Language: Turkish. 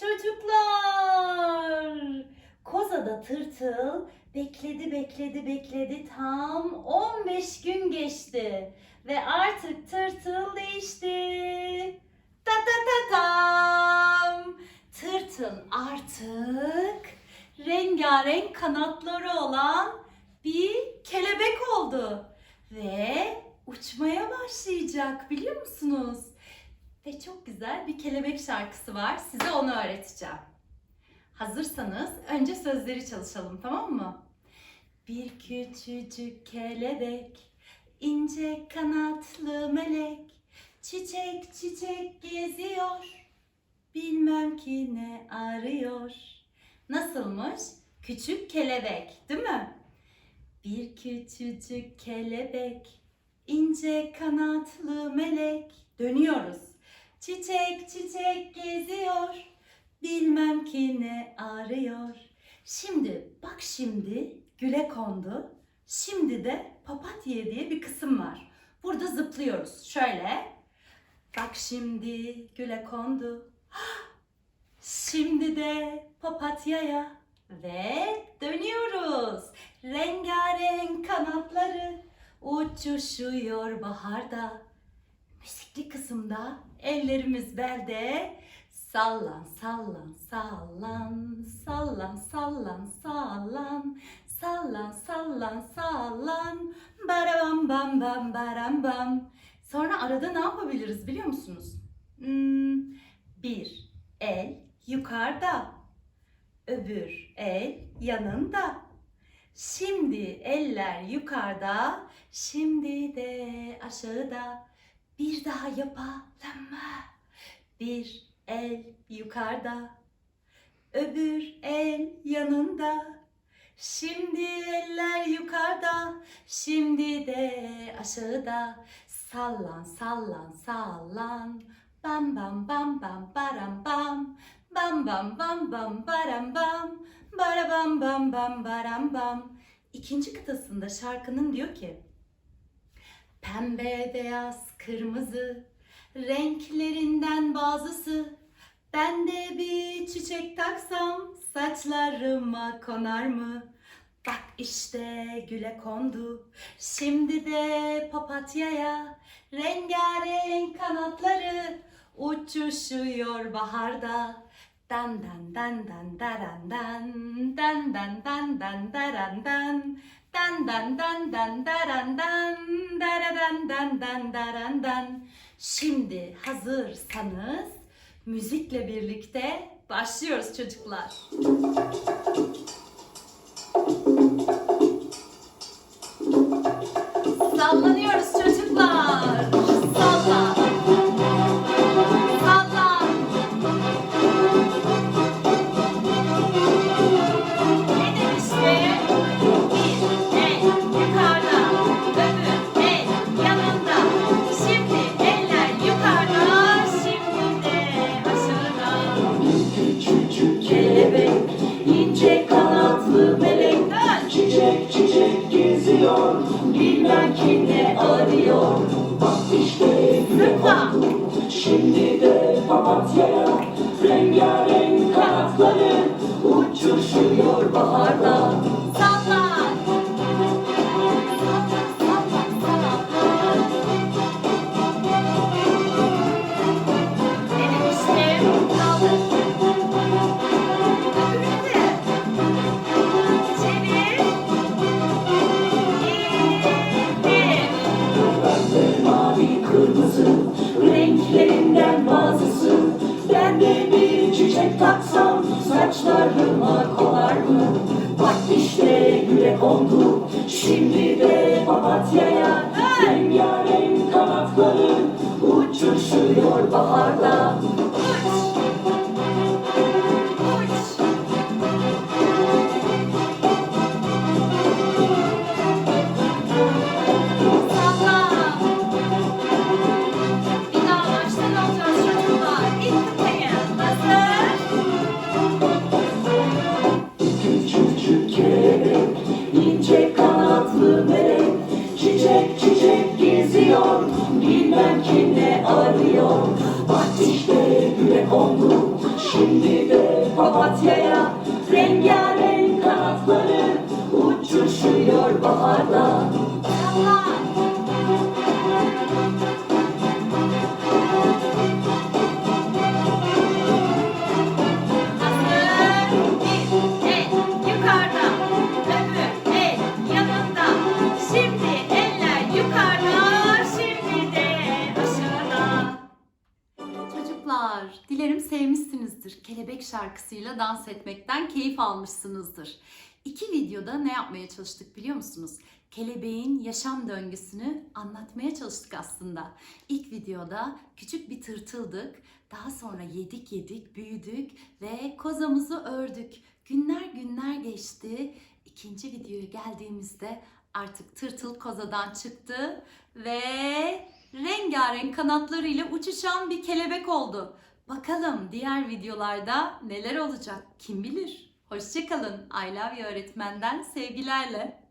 Çocuklar! Kozada tırtıl bekledi bekledi bekledi tam 15 gün geçti ve artık tırtıl değişti. Ta ta ta tam! Tırtıl artık rengarenk kanatları olan bir kelebek oldu ve uçmaya başlayacak biliyor musunuz? Ve çok güzel bir kelebek şarkısı var. Size onu öğreteceğim. Hazırsanız önce sözleri çalışalım tamam mı? Bir küçücük kelebek, ince kanatlı melek, çiçek çiçek geziyor. Bilmem ki ne arıyor. Nasılmış? Küçük kelebek, değil mi? Bir küçücük kelebek, ince kanatlı melek. Dönüyoruz. Çiçek çiçek geziyor. Bilmem ki ne arıyor. Şimdi bak şimdi güle kondu. Şimdi de papatya diye bir kısım var. Burada zıplıyoruz. Şöyle. Bak şimdi güle kondu. Şimdi de papatyaya ve dönüyoruz. Rengarenk kanatları uçuşuyor baharda. Müzikli kısımda ellerimiz belde sallan sallan sallan sallan sallan sallan sallan sallan sallan barabam bam bam baram bam. Sonra arada ne yapabiliriz biliyor musunuz? Hmm, bir el yukarıda, öbür el yanında. Şimdi eller yukarıda, şimdi de aşağıda. Bir daha yapalım mı? Bir el yukarıda, öbür el yanında. Şimdi eller yukarıda, şimdi de aşağıda. Sallan, sallan, sallan. Bam bam bam bam baram bam. Bam bam bam bam baram bam. Bara bam bam bam baram bam. İkinci kıtasında şarkının diyor ki Pembe, beyaz, kırmızı renklerinden bazısı. Ben de bir çiçek taksam saçlarıma konar mı? Bak işte güle kondu. Şimdi de papatyaya rengarenk kanatları uçuşuyor baharda. Dan dan dan dan daran dan dan dan dan dan daran dan dan dan dan dan daran dan daradan dan dan daran dan. Şimdi hazırsanız müzikle birlikte başlıyoruz çocuklar. Bilmem ki ne arıyor Bak işte Zıpla. Şimdi de papatyaya Rengarenk kanatları Uçuşuyor baharda taksam Saçlarıma konar mı? Bak işte güle kondu Şimdi de papatyaya. Rengarenk kanatları Uçuşuyor baharda sevmişsinizdir. Kelebek şarkısıyla dans etmekten keyif almışsınızdır. İki videoda ne yapmaya çalıştık biliyor musunuz? Kelebeğin yaşam döngüsünü anlatmaya çalıştık aslında. İlk videoda küçük bir tırtıldık. Daha sonra yedik yedik, büyüdük ve kozamızı ördük. Günler günler geçti. İkinci videoya geldiğimizde artık tırtıl kozadan çıktı ve rengarenk kanatlarıyla uçuşan bir kelebek oldu. Bakalım diğer videolarda neler olacak kim bilir. Hoşçakalın. I Love You öğretmenden sevgilerle.